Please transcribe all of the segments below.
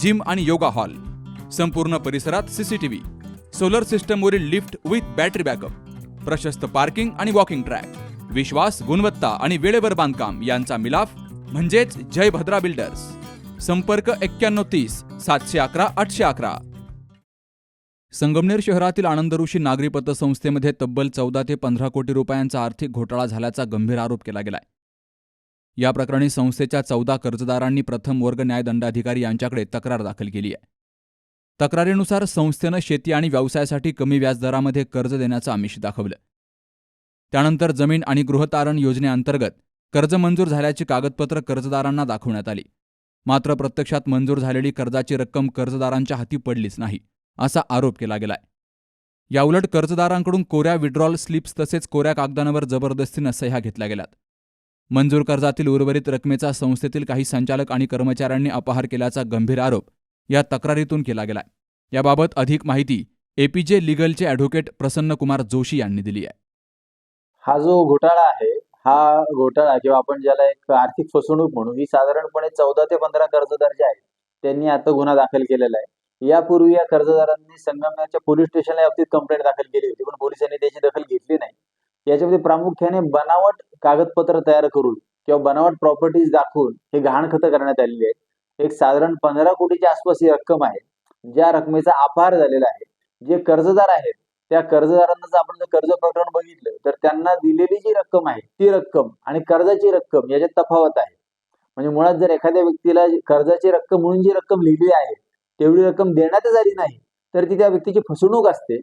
Gym आणि yoga hall. संपूर्ण परिसरात सीसीटीव्ही सोलर सिस्टमवरील लिफ्ट विथ बॅटरी बॅकअप प्रशस्त पार्किंग आणि वॉकिंग ट्रॅक विश्वास गुणवत्ता आणि वेळेवर बांधकाम यांचा मिलाफ म्हणजेच जय भद्रा बिल्डर्स संपर्क एक्क्याण्णव तीस सातशे अकरा आठशे अकरा. संगमनेर शहरातील आनंदऋषी नागरी पतसंस्थेमध्ये तब्बल चौदा ते पंधरा कोटी रुपयांचा आर्थिक घोटाळा झाल्याचा गंभीर आरोप केला गेलाय. या प्रकरणी संस्थेच्या चौदा कर्जदारांनी प्रथम वर्ग न्यायदंडाधिकारी यांच्याकडे तक्रार दाखल केली आहे. तक्रारीनुसार संस्थेनं शेती आणि व्यवसायासाठी कमी व्याजदरामध्ये कर्ज देण्याचं आमिष दाखवलं. त्यानंतर जमीन आणि गृहतारण योजनेअंतर्गत कर्ज मंजूर झाल्याची कागदपत्र कर्जदारांना दाखवण्यात आली. मात्र प्रत्यक्षात मंजूर झालेली कर्जाची रक्कम कर्जदारांच्या हाती पडलीच नाही असा आरोप केला गेलाय. याउलट कर्जदारांकडून कोऱ्या विड्रॉल स्लिप्स तसेच कोऱ्या कागदांवर जबरदस्तीनं सह्या घेतल्या गेल्यात. मंजूर कर्जातील उर्वरित रकमेचा संस्थेतील काही संचालक आणि कर्मचाऱ्यांनी अपहार केल्याचा गंभीर आरोप या तक्रारीतून केला गेलाय. याबाबत अधिक माहिती एपीजे लिगलचे ॲडव्होकेट प्रसन्नकुमार जोशी यांनी दिली आहे. हा जो घोटाळा आहे हा घोटाळा किंवा आपण ज्याला एक आर्थिक फसवणूक म्हणू ही साधारणपणे चौदा ते पंधरा कर्जदार जे आहेत त्यांनी आता गुन्हा दाखल केलेला आहे. यापूर्वी या कर्जदारांनी संगमनेरच्या पोलीस स्टेशनला या बाबतीत कंप्लेंट दाखल केली होती पण पोलिसांनी त्याची दखल घेतली नाही. याच्यामध्ये प्रामुख्याने बनावट कागदपत्र तयार करून किंवा बनावट प्रॉपर्टीज दाखवून हे गहाणखतं करण्यात आलेली आहे एक साधारण पंधरा कोटीच्या आसपास ही रक्कम आहे. ज्या रकमेचा आभार झालेला आहे. जे कर्जदार आहेत त्या कर्जदारांना जर आपण जर कर्ज प्रकरण बघितलं तर त्यांना दिलेली जी रक्कम आहे ती रक्कम आणि कर्जाची रक्कम याच्यात तफावत आहे. म्हणजे मुळात जर एखाद्या व्यक्तीला कर्जाची रक्कम म्हणून जी रक्कम लिहिली आहे तेवढी रक्कम देण्यातच आली नाही तर ती त्या व्यक्तीची फसवणूक असते.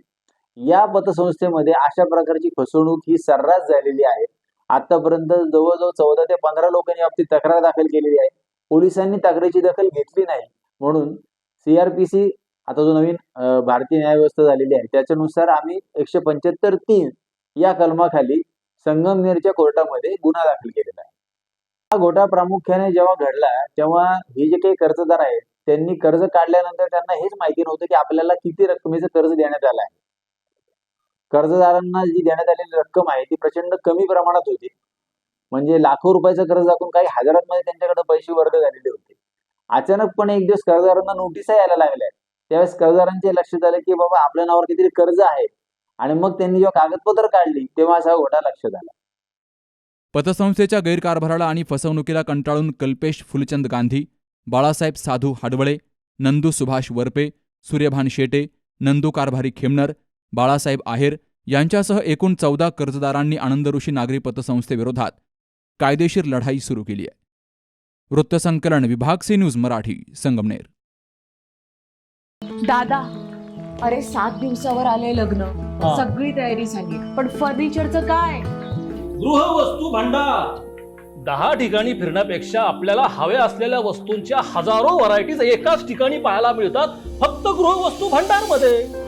या पतसंस्थेमध्ये अशा प्रकारची फसवणूक ही सर्रास झालेली आहे. आतापर्यंत जवळजवळ चौदा ते पंधरा लोकांनी बाबतीत तक्रार दाखल केलेली आहे. पोलिसांनी तक्रारीची दखल घेतली नाही. म्हणून सीआरपीसी आता जो नवीन भारतीय भारतीय न्यायव्यवस्था झालेली आहे त्याच्यानुसार आम्ही एकशे पंच्याहत्तर तीन या कलमाखाली संगमनेरच्या कोर्टामध्ये गुन्हा दाखल केलेला आहे. हा घोटाळा प्रामुख्याने जेव्हा घडला तेव्हा हे जे काही कर्जदार आहेत त्यांनी कर्ज काढल्यानंतर त्यांना हेच माहिती नव्हतं की आपल्याला किती रकमेचं कर्ज देण्यात आलं आहे. कर्जदारांना जी देण्यात आलेली रक्कम आहे ती प्रचंड कमी प्रमाणात होती. म्हणजे लाखो रुपयाचा कर्ज दाखवून काही हजारांमध्ये त्यांच्याकडे पैसे वर्ग झालेले होते. अचानकपणे एक दिवस कर्जदारांना नोटिसा यायला लागल्या. त्यावेळेस कर्जदारांचे लक्षात आलं की बाबा आपल्या नावावर किती कर्ज आहे. आणि मग त्यांनी जेव्हा कागदपत्र काढली तेव्हा असा घोटा लक्षात आला. पतसंस्थेच्या गैरकारभाराला आणि फसवणुकीला कंटाळून कल्पेश फुलचंद गांधी बाळासाहेब साधू हाडवळे नंदू सुभाष वरपे सूर्यभान शेटे नंदू कारभारी खेमनर बाळासाहेब आहेर यांच्यासह एकूण चौदा कर्जदारांनी आनंदऋषी नागरी पतसंस्थेविरोधात कायदेशीर लढाई सुरू केली आहे. वृत्तसंकलन विभाग सी न्यूज मराठी संगमनेर. दादा अरे सात दिवसावर आले लग्न. सगळी तयारी झाली. पण फर्निचरचं काय? गृहवस्तू भांडार. दहा ठिकाणी फिरण्यापेक्षा आपल्याला हव्या असलेल्या वस्तूंच्या हजारो व्हरायटीज एकाच ठिकाणी पाहायला मिळतात फक्त गृहवस्तू भांडारमध्ये